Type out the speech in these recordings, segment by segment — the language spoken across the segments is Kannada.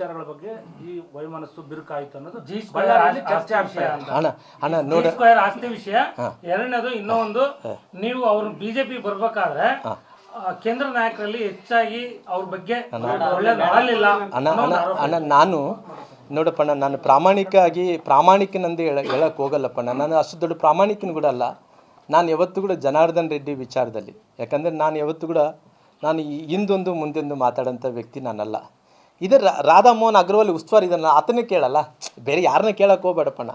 ವಿಚಾರಗಳ ಬಗ್ಗೆ ಈ ವೈಮನಸ್ಸು ಬಿರುಕಾಯಿತು ಅನ್ನೋದು ಜಿ ಸ್ಕ್ವೇರ್ ಬಳ್ಳಾರಿಯಲ್ಲಿ ಚರ್ಚೆ ವಿಷಯ. ಅಂತ. ಅಣ್ಣ ಅಣ್ಣ ಜಿ ನೋಡ. ಸ್ಕ್ವೇರ್ ಆಸ್ತಿ ವಿಷಯ ಎರಡನೇದು ಇನ್ನೊಂದು ನೀವು ಅವ್ರ ಬಿಜೆಪಿ ಬರ್ಬೇಕಾದ್ರೆ ಆ, ಕೇಂದ್ರ ನಾಯಕರಲ್ಲಿ ಹೆಚ್ಚಾಗಿ ಅವ್ರ ಬಗ್ಗೆ ಒಳ್ಳೇದು ಮಾಡಲಿಲ್ಲ ಅಣ್ಣ ಅಣ್ಣ ಅಣ್ಣ ನಾನು ನೋಡಪ್ಪ ಅಣ್ಣ ನಾನು ಪ್ರಾಮಾಣಿಕವಾಗಿ ಪ್ರಾಮಾಣಿಕನಂದು ಹೇಳ ಹೇಳಕ್ಕೆ ಹೋಗಲ್ಲಪ್ಪಣ್ಣ ನಾನು ಅಷ್ಟು ದೊಡ್ಡ ಪ್ರಾಮಾಣಿಕನ ಕೂಡ ಅಲ್ಲ. ನಾನು ಯಾವತ್ತೂ ಕೂಡ ಜನಾರ್ದನ್ ರೆಡ್ಡಿ ವಿಚಾರದಲ್ಲಿ. ಯಾಕಂದರೆ ನಾನು ಯಾವತ್ತೂ ಕೂಡ ನಾನು ಈ ಹಿಂದೊಂದು ಮುಂದೊಂದು ಮಾತಾಡೋಂಥ ವ್ಯಕ್ತಿ ನಾನಲ್ಲ. ಇದೇ ರಾಧಾಮೋಹನ್ ಅಗರ್ವಾಲ್ ಉಸ್ತುವಾರಿ ಇದನ್ನ ಆತನೇ ಕೇಳಲ್ಲ. ಬೇರೆ ಯಾರನ್ನ ಕೇಳಕ್ಕೆ ಹೋಗ್ಬೇಡಪ್ಪಣ್ಣ.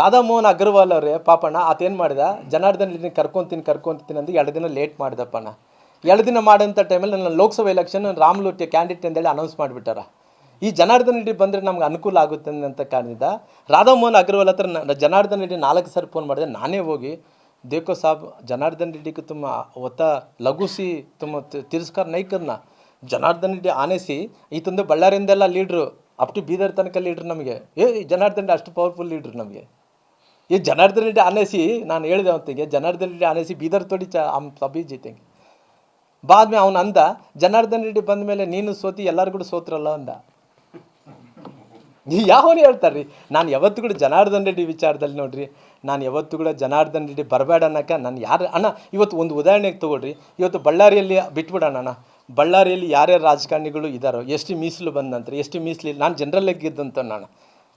ರಾಧಾಮೋಹನ್ ಅಗರ್ವಾಲ್ ಅವರೇ, ಪಾಪಣ್ಣ ಆತೇನು ಮಾಡಿದ? ಜನಾರ್ದನ್ ಇದನ್ನ ಕರ್ಕೊಂತೀನಿ ಕರ್ಕೊಂತೀನಿ ಅಂದ್ರೆ ಎರಡು ದಿನ ಲೇಟ್ ಮಾಡಿದಪ್ಪಣ್ಣ. ಎರಡು ದಿನ ಮಾಡೋಂಥ ಟೈಮಲ್ಲಿ ನನ್ನ ಲೋಕಸಭೆ ಎಲೆಕ್ಷನ್ ರಾಮ್ಲೂಟ್ಯ ಕ್ಯಾಂಡಿಡೇಟ್ ಅಂತೇಳಿ ಅನೌನ್ಸ್ ಮಾಡಿಬಿಟ್ಟಾರ. ಈ ಜನಾರ್ದನ್ ರೆಡ್ಡಿ ಬಂದರೆ ನಮ್ಗೆ ಅನುಕೂಲ ಆಗುತ್ತೆ ಅಂತ ಕಾರಣದಿಂದ ರಾಧಾಮೋಹನ್ ಅಗರ್ವಾಲ್ ಹತ್ರ ಜನಾರ್ದನ್ ರೆಡ್ಡಿ ನಾಲ್ಕು ಸಾರಿ ಫೋನ್ ಮಾಡಿದೆ. ನಾನೇ ಹೋಗಿ ದೇಕೋ ಸಾಬ್, ಜನಾರ್ದನ್ ರೆಡ್ಡಿಗೆ ತುಂಬ ಒತ್ತ ಲಘುಸಿ ತುಂಬ ತಿರಸ್ಕಾರ ನೈಕರ್ನ ಜನಾರ್ದನ್ ರೆಡ್ಡಿ ಆನೆಸಿ ಈತಂದು ಬಳ್ಳಾರಿಂದೆಲ್ಲ ಲೀಡ್ರು ಅಪ್ ಟು ಬೀದರ್ ತನಕ ಲೀಡ್ರು ನಮಗೆ. ಏ ಜನಾರ್ದನ್ ರೆಡ್ಡಿ ಅಷ್ಟು ಪವರ್ಫುಲ್ ಲೀಡ್ರು ನಮಗೆ. ಈ ಜನಾರ್ದನ್ ರೆಡ್ಡಿ ಆನೆಸಿ, ನಾನು ಹೇಳಿದೆ ಅವತ್ತಿಗೆ, ಜನಾರ್ದನ್ ರೆಡ್ಡಿ ಆನೆಸಿ ಬೀದರ್ ತೊಡಿ ಚ ಅಮ್ ಸಭೆ ಜೀತಂಗೆ ಬಾದ್ಮೆ ಅವನು ಅಂದ, ಜನಾರ್ದನ್ ರೆಡ್ಡಿ ಬಂದ ಮೇಲೆ ನೀನು ಸೋತಿ, ಎಲ್ಲರೂ ಕೂಡ ಸೋತ್ರಲ್ಲ ಅಂದ. ಯಾವನು ಹೇಳ್ತಾರೆ ರೀ ನಾನು ಯಾವತ್ತು ಕೂಡ ಜನಾರ್ದನ್ ರೆಡ್ಡಿ ವಿಚಾರದಲ್ಲಿ ನೋಡ್ರಿ, ನಾನು ಯಾವತ್ತು ಕೂಡ ಜನಾರ್ದನ್ ರೆಡ್ಡಿ ಬರಬೇಡ ಅನ್ನಕ್ಕ ನಾನು ಯಾರು, ಅಣ್ಣ, ಇವತ್ತು ಒಂದು ಉದಾಹರಣೆಗೆ ತೊಗೊಳ್ರಿ, ಇವತ್ತು ಬಳ್ಳಾರಿಯಲ್ಲಿ ಬಿಟ್ಬಿಡೋಣ ಅಣ್ಣ. ಬಳ್ಳಾರಿಯಲ್ಲಿ ಯಾರ್ಯಾರು ರಾಜಕಾರಣಿಗಳು ಇದ್ದಾರೋ ಎಷ್ಟು ಮೀಸಲು ಬಂದಂತೆ ಎಷ್ಟು ಮೀಸಲಿಲ್ಲ ನಾನು ಜನರಲ್ಲಾಗಿ ಗೆದ್ದಂತ ನಾನು.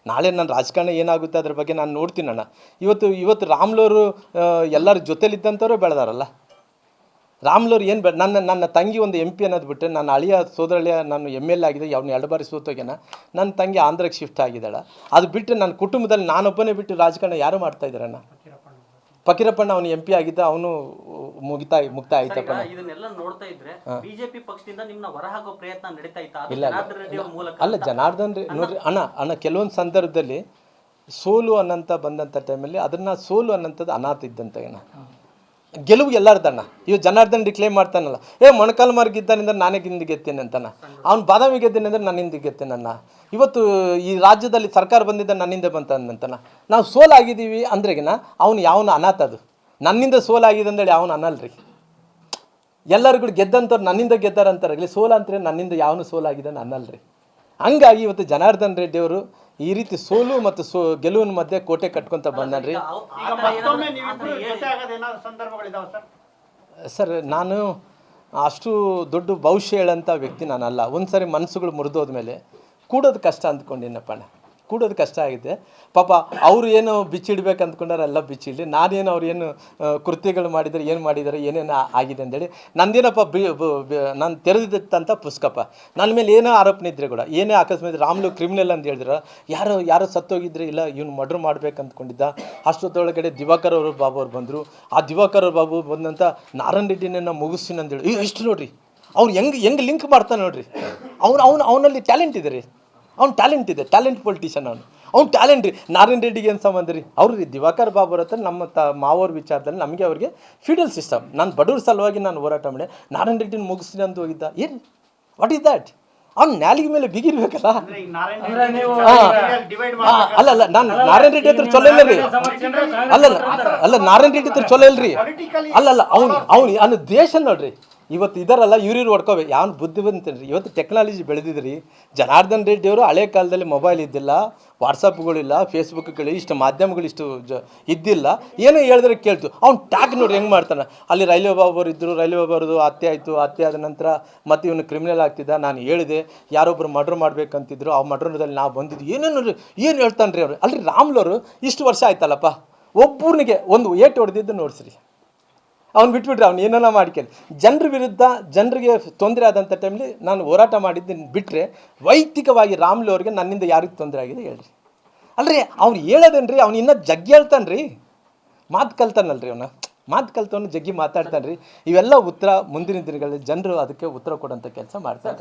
ನಾಳೆ ನನ್ನ ರಾಜಕಾರಣ ಏನಾಗುತ್ತೆ ಅದ್ರ ಬಗ್ಗೆ ನಾನು ನೋಡ್ತೀನಿ ಅಣ್ಣ ಇವತ್ತು ಇವತ್ತು ರಾಮ್ಲೋರು ಎಲ್ಲರ ಜೊತೆಲಿದ್ದಂಥವ್ರು ಬೆಳೆದಾರಲ್ಲ. ರಾಮ್ಲೋರು ಏನು ಬೆ ನನ್ನ ನನ್ನ ತಂಗಿ ಒಂದು ಎಂ ಪಿ ಅನ್ನೋದು ಬಿಟ್ಟರೆ ನನ್ನ ಅಳಿಯ ಸೋದರಳಿಯ ನಾನು ಎಂ ಎಲ್ ಆಗಿದೆ ಅವ್ನು ಎರಡು ಬಾರಿ ಸೋತೋಗ್ಯನ. ನನ್ನ ತಂಗಿ ಆಂಧ್ರಕ್ಕೆ ಶಿಫ್ಟ್ ಆಗಿದ್ದಾಳೆ. ಅದು ಬಿಟ್ಟರೆ ನನ್ನ ಕುಟುಂಬದಲ್ಲಿ ನಾನೊಬ್ಬನೇ ಬಿಟ್ಟು ರಾಜಕಾರಣ ಯಾರು ಮಾಡ್ತಾ ಇದ್ದಾರಣ್ಣ? ಫಕೀರಪ್ಪಣ್ಣ. ಅವನು ಎಂ ಪಿ ಆಗಿದ್ದ ಅವನು ಮುಗಿತಾ ಮುಕ್ತ ಆಯ್ತಪ್ಪ ಈಗ ಇದನ್ನೆಲ್ಲ ನೋಡ್ತಾ ಇದ್ರೆ ಬಿಜೆಪಿ ಪಕ್ಷದಿಂದ ನಿಮ್ನ ಹೊರಹಾಕೋ ಪ್ರಯತ್ನ ನಡೀತಾ ಇತ್ತಾ? ಅದು ಇಲ್ಲ, ಇಲ್ಲ. ಜನಾರ್ದನ್ ರೆಡ್ಡಿ ಅವ್ರ ಮೂಲಕ ಅಲ್ಲ ಜನಾರ್ದನ್ ರೀ ನೋಡ್ರಿ ಅಣ್ಣ ಅಣ್ಣ ಕೆಲವೊಂದು ಸಂದರ್ಭದಲ್ಲಿ ಸೋಲು ಅನ್ನಂತ ಬಂದಂಥ ಟೈಮಲ್ಲಿ ಅದನ್ನ ಸೋಲು ಅನ್ನಂಥದ್ದು ಅನಾಥ ಇದ್ದಂತ ಏನ? ಗೆಲುವು ಎಲ್ಲಾರ್ದಣ್ಣ ಇವ್ ಜನಾರ್ದನ್ ಡಿಕ್ಲೇರ್ ಮಾಡ್ತಾನಲ್ಲ. ಏ ಮೊಣಕಾಲ್ ಮಾರ್ಗ ಇದ್ದಾನಿಂದ ನಾನೇ ಹಿಂದೆ ಗೆತ್ತೇನೆ ಅಂತಾನ? ಅವ್ನು ಬಾದಾಮಿ ಗೆದ್ದೇನೆ ಅಂದ್ರೆ ನಾನು ಹಿಂದೆ ಗೆತ್ತೇನನ್ನ ಇವತ್ತು ಈ ರಾಜ್ಯದಲ್ಲಿ ಸರ್ಕಾರ ಬಂದಿದ್ದ ನನ್ನಿಂದ ಬಂತಂತಾನ ನಾವು ಸೋಲಾಗಿದ್ದೀವಿ ಅಂದ್ರೆಗಿನ ಅವನು ಯಾವನ ಅನಾಥ ಅದು? ನನ್ನಿಂದ ಸೋಲಾಗಿದೆ ಅಂದೇಳಿ ಅವನು ಅನ್ನಲ್ರಿ. ಎಲ್ಲರಿಗೂ ಗೆದ್ದಂಥವ್ರು ನನ್ನಿಂದ ಗೆದ್ದಾರಂತಾರಲ್ಲಿ ಸೋಲ ಅಂತಾರೆ ನನ್ನಿಂದ ಯಾವನು ಸೋಲಾಗಿದೆ ಅನ್ನಲ್ರಿ. ಹಂಗಾಗಿ ಇವತ್ತು ಜನಾರ್ದನ್ ರೆಡ್ಡಿ ಅವರು ಈ ರೀತಿ ಸೋಲು ಮತ್ತು ಸೋ ಗೆಲುವಿನ ಮಧ್ಯೆ ಕೋಟೆ ಕಟ್ಕೊಂತ ಬಂದನ್ರಿ. ಸರ್? ಸರ್ ನಾನು ಅಷ್ಟು ದೊಡ್ಡ ಭವಿಷ್ಯ ಹೇಳೋಂಥ ವ್ಯಕ್ತಿ ನಾನಲ್ಲ. ಒಂದು ಸರಿ ಮನಸ್ಸುಗಳು ಮುರಿದೋದ್ಮೇಲೆ ಕೂಡೋದು ಕಷ್ಟ ಅಂದ್ಕೊಂಡಿನಪ್ಪ ಅಣ್ಣ ಕೂಡೋದು ಕಷ್ಟ ಆಗಿದೆ. ಪಾಪ ಅವರು ಏನು ಬಿಚ್ಚಿಡ್ಬೇಕು ಅಂದ್ಕೊಂಡಾರೆ ಎಲ್ಲ ಬಿಚ್ಚಿಡಲಿ ನಾನೇನು ಅವ್ರು ಏನು ಕೃತ್ಯಗಳು ಮಾಡಿದ್ದಾರೆ, ಏನು ಮಾಡಿದ್ದಾರೆ, ಏನೇನು ಆಗಿದೆ ಅಂತೇಳಿ ನಂದೇನಪ್ಪ ಬಿ ನಾನು ತೆರೆದಿದ್ದಂಥ ಪುಸ್ತಕಪ್ಪ ನನ್ನ ಮೇಲೆ ಏನೋ ಆರೋಪನೆ ಇದ್ರೆ ಕೂಡ, ಏನೇ ಅಕಸ್ಮಾತ್ ರಾಮ್ಲು ಕ್ರಿಮಿನಲ್ ಅಂತ ಹೇಳಿದ್ರು, ಯಾರು, ಯಾರೋ ಸತ್ತೋಗಿದ್ರೆ, ಇಲ್ಲ ಇವ್ನು ಮರ್ಡ್ರ್ ಮಾಡ್ಬೇಕು ಅಂದ್ಕೊಂಡಿದ್ದ, ಅಷ್ಟೊತ್ತೊಳಗಡೆ ದಿವಾಕರ್ ಅವರು ಬಾಬು ಅವ್ರು ಬಂದರು. ಆ ದಿವಾಕರ್ ಅವ್ರ ಬಾಬು ಬಂದಂಥ ನಾರಾಯಣ ರೆಡ್ಡಿನ ಮುಗಿಸ್ತೀನಿ ಅಂತೇಳಿ ಏ, ಇಷ್ಟು ನೋಡ್ರಿ, ಅವ್ರು ಹೆಂಗೆ ಹೆಂಗೆ ಲಿಂಕ್ ಮಾಡ್ತಾನೆ ನೋಡ್ರಿ. ಅವ್ನು ಅವ್ನು, ಅವನಲ್ಲಿ ಟ್ಯಾಲೆಂಟ್ ಇದೆ ರೀ. ಅವ್ನು ಟ್ಯಾಲೆಂಟ್ ಇದೆ ಟ್ಯಾಲೆಂಟ್ ಪೊಲಿಟಿಷಿಯನ್ ಅವನು ಅವ್ನು ಟ್ಯಾಲೆಂಟ್ ರೀ ನಾರಾಯಣ ರೆಡ್ಡಿಗೆ ಏನು ಸಂಬಂಧ ರೀ ಅವ್ರು ರೀ ದಿವಾಕರ್ ಬಾಬು ಹತ್ರ ನಮ್ಮ ತ ಮಾವೋರ್ ವಿಚಾರದಲ್ಲಿ ನಮಗೆ ಅವ್ರಿಗೆ ಫೀಡಲ್ ಸಿಸ್ಟಮ್ ನಾನು ಬಡವ್ರ ಸಲುವಾಗಿ ನಾನು ಹೋರಾಟ ಮಾಡಿ ನಾರಾಯಣ ರೆಡ್ಡಿನ ಮುಗಿಸ್ತೀನಿ ಅಂತ ಹೋಗಿದ್ದ ಏನು ವಾಟ್ ಈಸ್ ದ್ಯಾಟ್ ಅವ್ನು ನ್ಯಾಲಿಗೆ ಮೇಲೆ ಬಿಗಿರ್ಬೇಕಲ್ಲ ಅಲ್ಲ ಅಲ್ಲ ನಾನು ನಾರಾಯಣ ರೆಡ್ಡಿ ಹತ್ರ ಚೊಲೋ ಇಲ್ಲ ರೀ ಅಲ್ಲ ಅಲ್ಲ ಅಲ್ಲ ನಾರಾಯಣ ರೆಡ್ಡಿ ಹತ್ರ ಚೊಲೋ ಇಲ್ರಿ ಅಲ್ಲ ಅಲ್ಲ ಅವ್ನು ಅವ್ನು ಅನ್ನೋ ದೇಶ ನೋಡ್ರಿ ಇವತ್ತು ಇದರಲ್ಲ ಇವ್ರಿವ್ರು ಹೊಡ್ಕೋಬೇಕು. ಯಾವ ಬುದ್ಧಿ ಬಂತೇನ್ರಿ ಇವತ್ತು ಟೆಕ್ನಾಲಜಿ ಬೆಳೆದಿದ್ರಿ. ಜನಾರ್ದನ್ ರೆಡ್ಡಿ ಅವರು ಹಳೆ ಕಾಲದಲ್ಲಿ ಮೊಬೈಲ್ ಇದ್ದಿಲ್ಲ ವಾಟ್ಸಪ್ಗಳಿಲ್ಲ ಫೇಸ್ಬುಕ್ಗಳು ಇಷ್ಟು ಮಾಧ್ಯಮಗಳು ಇಷ್ಟು ಜ ಇದ್ದಿಲ್ಲ. ಏನೋ ಹೇಳಿದ್ರೆ ಕೇಳ್ತು. ಅವ್ನು ಟ್ಯಾಕ್ ನೋಡಿ ಹೆಂಗೆ ಮಾಡ್ತಾನೆ? ಅಲ್ಲಿ ರೈಲ್ವೆ ಬಾಬರು ಇದ್ದರು ರೈಲ್ವೆ ಬಾಬರದು ಹತ್ಯೆ ಆಯಿತು, ಹತ್ಯೆ ಆದ ನಂತರ ಮತ್ತೆ ಇವನು ಕ್ರಿಮಿನಲ್ ಆಗ್ತಿದ್ದ, ನಾನು ಹೇಳಿದೆ ಯಾರೊಬ್ಬರು ಮರ್ಡ್ರ್ ಮಾಡಬೇಕಂತಿದ್ರು, ಆ ಮರ್ಡ್ರದಲ್ಲಿ ನಾವು ಬಂದಿದ್ದು ಏನೇನು ಏನು ಹೇಳ್ತಾನೆ ರೀ ಅವರು? ಅಲ್ಲಿ ರಾಮ್ಲವರು ಇಷ್ಟು ವರ್ಷ ಆಯ್ತಲ್ಲಪ್ಪ? ಒಬ್ಬನಿಗೆ ಒಂದು ಏಟು ಹೊಡೆದಿದ್ದು ನೋಡ್ಸ್ರಿ. ಅವ್ನು ಬಿಟ್ಬಿಟ್ರೆ ಅವ್ನು ಏನೇನೋ ಮಾಡ್ಕೊಳ್ಳಿ ಜನರ ವಿರುದ್ಧ ಜನರಿಗೆ ತೊಂದರೆ ಆದಂಥ ಟೈಮ್ಲಿ ನಾನು ಹೋರಾಟ ಮಾಡಿದ್ದು ಬಿಟ್ಟರೆ ವೈಯಕ್ತಿಕವಾಗಿ ರಾಮ್ಲು ಅವ್ರಿಗೆ ನನ್ನಿಂದ ಯಾರಿಗೆ ತೊಂದರೆ ಆಗಿದೆ ಹೇಳ್ರಿ. ಅಲ್ರಿ, ಅವ್ನು ಹೇಳೋದೇನ್ರಿ, ಅವ್ನು ಇನ್ನೂ ಜಗ್ಗಿ ಹೇಳ್ತಾನೆ ರೀ ಮಾತು ಕಲ್ತಾನಲ್ರಿ ಅವನ. ಮಾತು ಕಲ್ತವನು ಜಗ್ಗಿ ಮಾತಾಡ್ತಾನೆ ರೀ ಇವೆಲ್ಲ ಉತ್ತರ ಮುಂದಿನ ದಿನಗಳಲ್ಲಿ ಜನರು ಅದಕ್ಕೆ ಉತ್ತರ ಕೊಡೋಂಥ ಕೆಲಸ ಮಾಡ್ತಾರೆ.